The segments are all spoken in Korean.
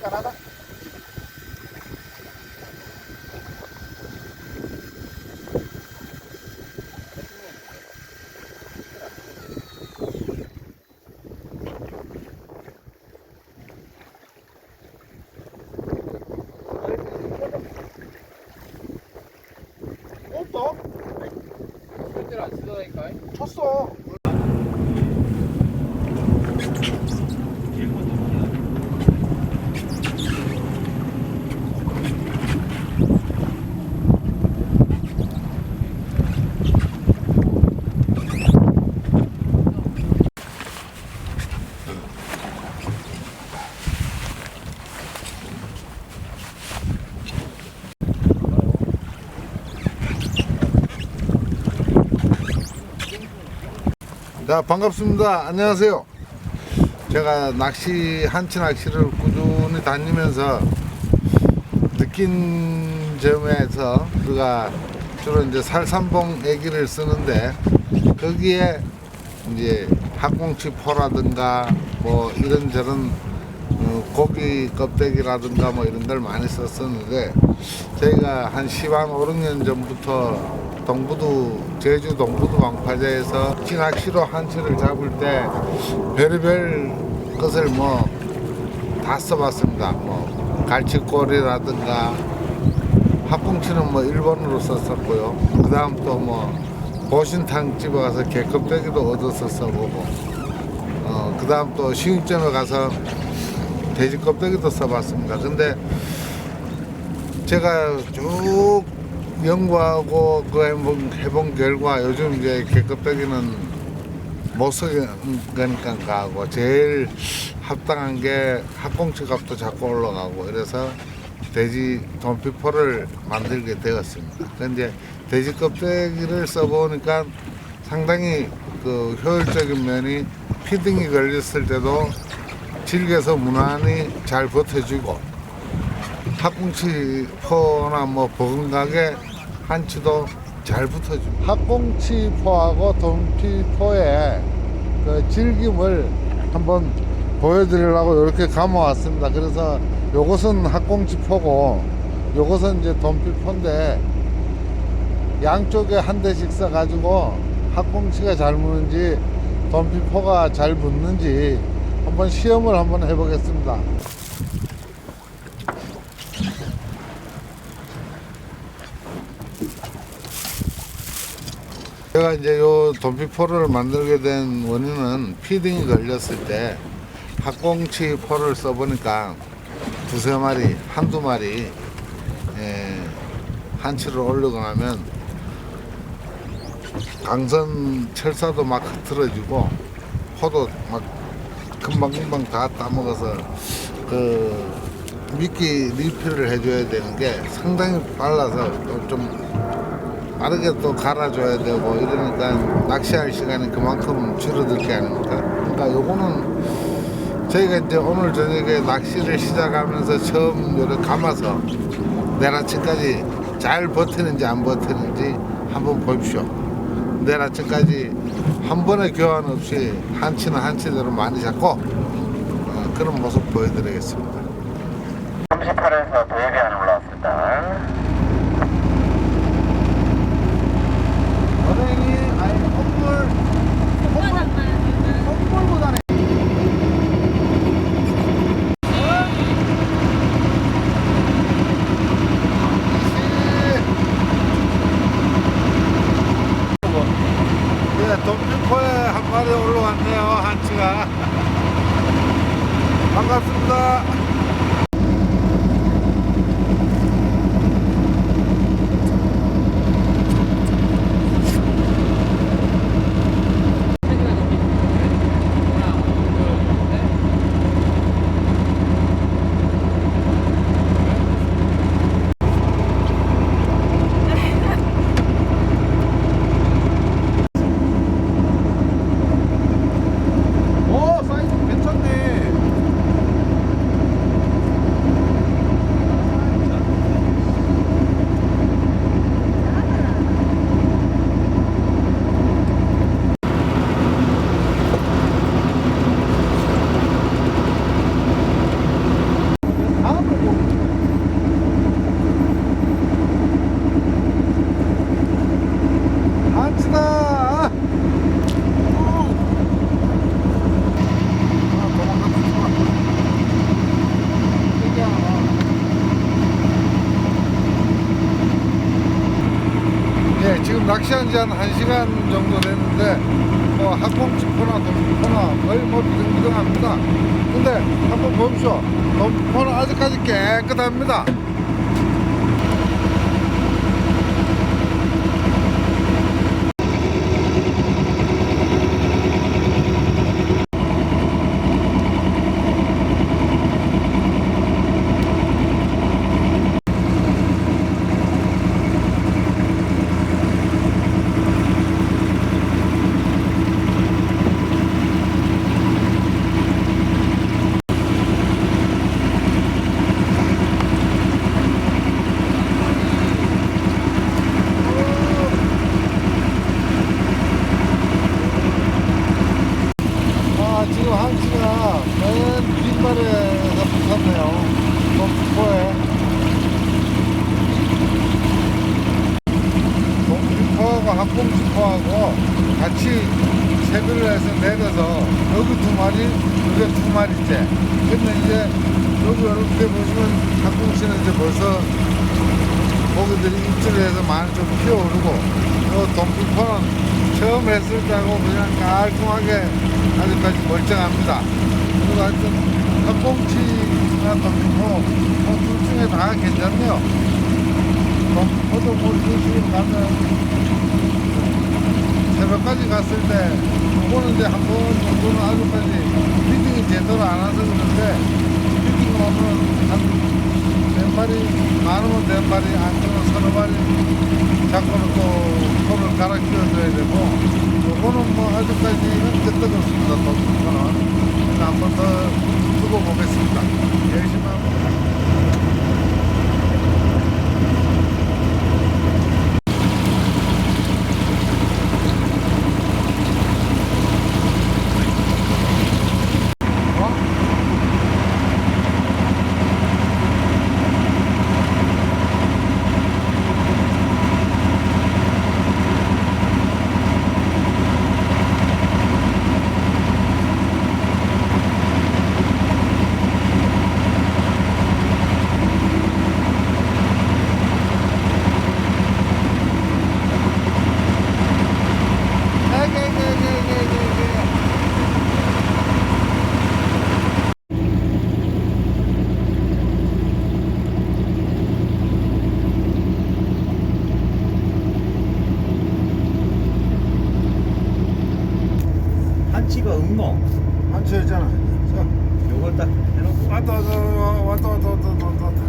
Canadá. 쳤어. 자 반갑습니다. 안녕하세요. 제가 낚시 한치 낚시를 꾸준히 다니면서 느낀 점에서 우리가 주로 이제 살삼봉 애기를 쓰는데 거기에 이제 학꽁치 포라든가 뭐 이런저런 어, 고기 껍데기라든가 뭐 이런 걸 많이 썼었는데 저희가 한 10한 5, 6년 전부터 동부도 제주 동부도 왕파제에서 낚시로 한치를 잡을 때 별의별 것을 뭐 다 써봤습니다. 뭐 갈치꼬리라든가 합궁치는 뭐 일본으로 썼었고요. 그 다음 또 뭐 보신탕 집에 가서 개껍데기도 얻어서 써보고 어, 그 다음 또 식육점에 가서 돼지 껍데기도 써봤습니다. 근데 제가 쭉 연구하고 그 해본, 해본 결과 요즘 이제 개껍데기는 못 쓰는 거니까 가고 제일 합당한 게 합공치 값도 자꾸 올라가고 이래서 돼지 돈피포를 만들게 되었습니다. 근데 돼지 껍데기를 써보니까 상당히 그 효율적인 면이 피딩이 걸렸을 때도 질겨서 무난히 잘 버텨주고 학꽁치 포나 뭐 버금가게 한치도 잘 붙어줍니다. 학꽁치 포하고 돈피 포의 그 질김을 한번 보여드리려고 이렇게 감아왔습니다. 그래서 요것은 학꽁치 포고 요것은 이제 돈피 포인데 양쪽에 한 대씩 써가지고 학꽁치가 잘 무는지 돈피 포가 잘 붙는지 한번 시험을 한번 해보겠습니다. 제가 이제 요 돈피포를 만들게 된 원인은 피딩이 걸렸을 때 학꽁치 포를 써보니까 두세 마리, 한두 마리 예, 한치를 올리고 나면 강선 철사도 막 흐트러지고 포도 막 금방금방 다 따먹어서 그 미끼 리필을 해줘야 되는 게 상당히 빨라서 또좀 빠르게 또 갈아줘야 되고 이러니까 낚시할 시간이 그만큼 줄어들 게 아닙니까? 그러니까 요거는 저희가 이제 오늘 저녁에 낚시를 시작하면서 처음 요를 감아서 내일 아침까지 잘 버티는지 안 버티는지 한번 보십시오. 내일 아침까지 한 번의 교환 없이 한치는 한치대로 많이 잡고 어, 그런 모습 보여드리겠습니다. 38에서 도예비안에 올라 지 한 1시간 정도 됐는데 뭐 학꽁치포나 돌포나 거의 뭐 비등비등합니다. 근데 한번 보십시오. 돌포는 아직까지 깨끗합니다. 아, 지금 한치가 맨 뒷발에서 붙었네요. 동포에. 동포 하고 학봉지포하고 같이 채비를 해서 내려서 여기 두 마리, 여기 두 마리째. 근데 이제 여기 이렇게 보시면 학봉씨는 이제 벌써 고기들이 입질을 해서 많이 좀 피어오르고 요 동피포는 처음 했을 때하고 그냥 깔끔하게 아직까지 멀쩡합니다. 그리고 하여튼 닭꽁치나 동피포 뭐둘 중에 다 괜찮네요. 동피포도 뭐 이런 식으로 가면 새벽까지 갔을 때 이제 한번 정도는 아직까지 피딩이 제대로 안 그런데 피딩 오면 한몇 마리 많으면 몇 마리 안 되면 서너 마리 잡고는 또 손을 갈아 끼워줘야 되고 요거는 뭐 아직까지는 끄떡없습니다 또. 그거는 한번 더 두고 보겠습니다. 열심히 합니다 어? 한치가 응모 한치였잖아. 자 요걸 딱 해놓고. 왔다 왔다 왔다 왔다 왔다 왔다 왔다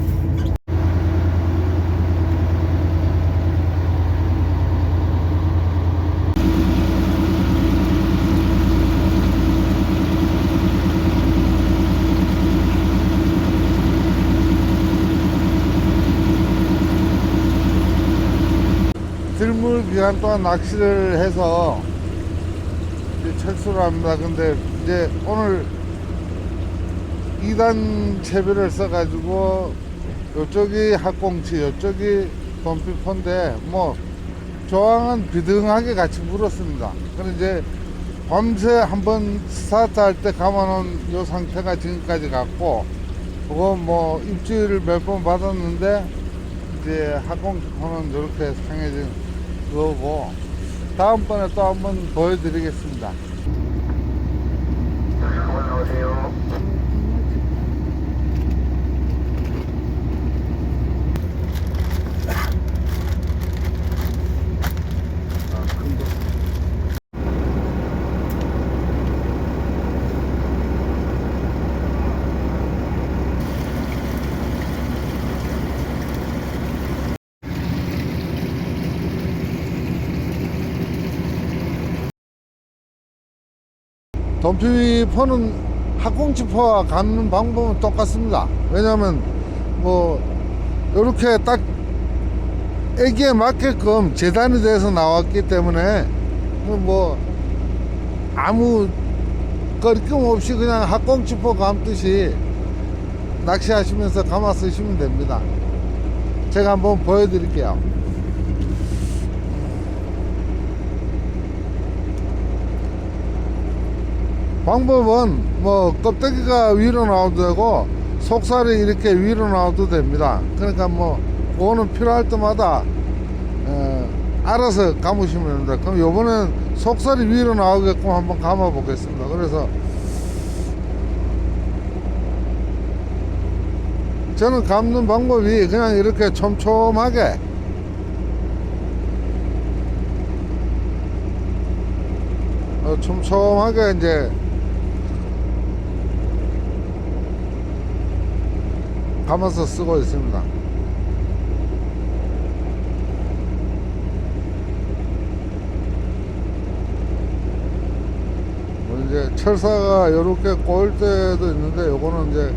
들물 기간 동안 낚시를 해서 철수를 합니다. 근데 이제 오늘 2단 채비를 써가지고 요쪽이 학꽁치, 요쪽이 돈피포인데 뭐 조항은 비등하게 같이 물었습니다. 그런데 이제 밤새 한번 스타트 할 때 감아놓은 요 상태가 지금까지 갔고 그거 뭐 입질을 몇 번 받았는데 이제 학꽁치포는 이렇게 상해진 거고 다음번에 또 한번 보여드리겠습니다. 올라오세요. 돈피포는 학꽁치포와 감는 방법은 똑같습니다. 왜냐하면 뭐 이렇게 딱 애기에 맞게끔 재단이 돼서 나왔기 때문에 뭐 아무 거리낌 없이 그냥 학꽁치포 감듯이 낚시하시면서 감아 쓰시면 됩니다. 제가 한번 보여드릴게요. 방법은 뭐 껍데기가 위로 나와도 되고 속살이 이렇게 위로 나와도 됩니다. 그러니까 뭐 그거는 필요할 때마다 에, 알아서 감으시면 됩니다. 그럼 요번엔 속살이 위로 나오게끔 한번 감아 보겠습니다. 그래서 저는 감는 방법이 그냥 이렇게 촘촘하게 어, 촘촘하게 이제 감아서 쓰고 있습니다. 뭐 이제 철사가 이렇게 꼬일 때도 있는데 요거는 이제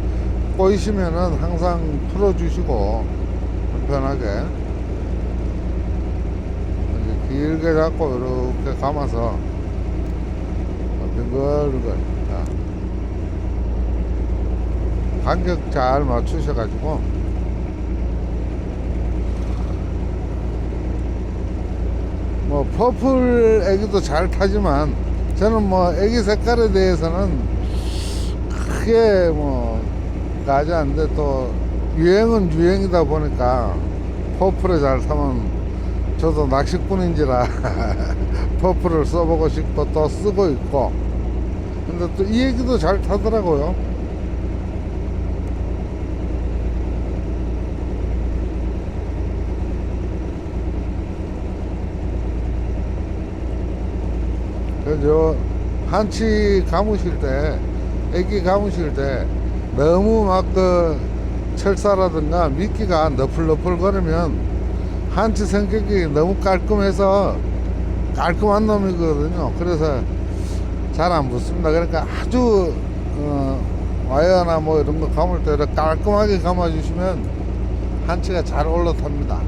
꼬이시면은 항상 풀어주시고 편하게 길게 잡고 이렇게 감아서 빙글빙글 자. 간격 잘 맞추셔가지고. 뭐 퍼플 애기도 잘 타지만 저는 뭐 애기 색깔에 대해서는 크게 뭐 가지 않는데 또 유행은 유행이다 보니까 퍼플에 잘 타면 저도 낚시꾼인지라 퍼플을 써보고 싶고 또 쓰고 있고. 근데 또 이 얘기도 잘 타더라고요 저 한치 감으실 때 애기 감으실 때 너무 막 그 철사라든가 미끼가 너플너플 거리면 한치 성격이 너무 깔끔해서 깔끔한 놈이거든요. 그래서 잘 안 붙습니다. 그러니까 아주 어, 와이어나 뭐 이런 거 감을 때 깔끔하게 감아 주시면 한치가 잘 올라탑니다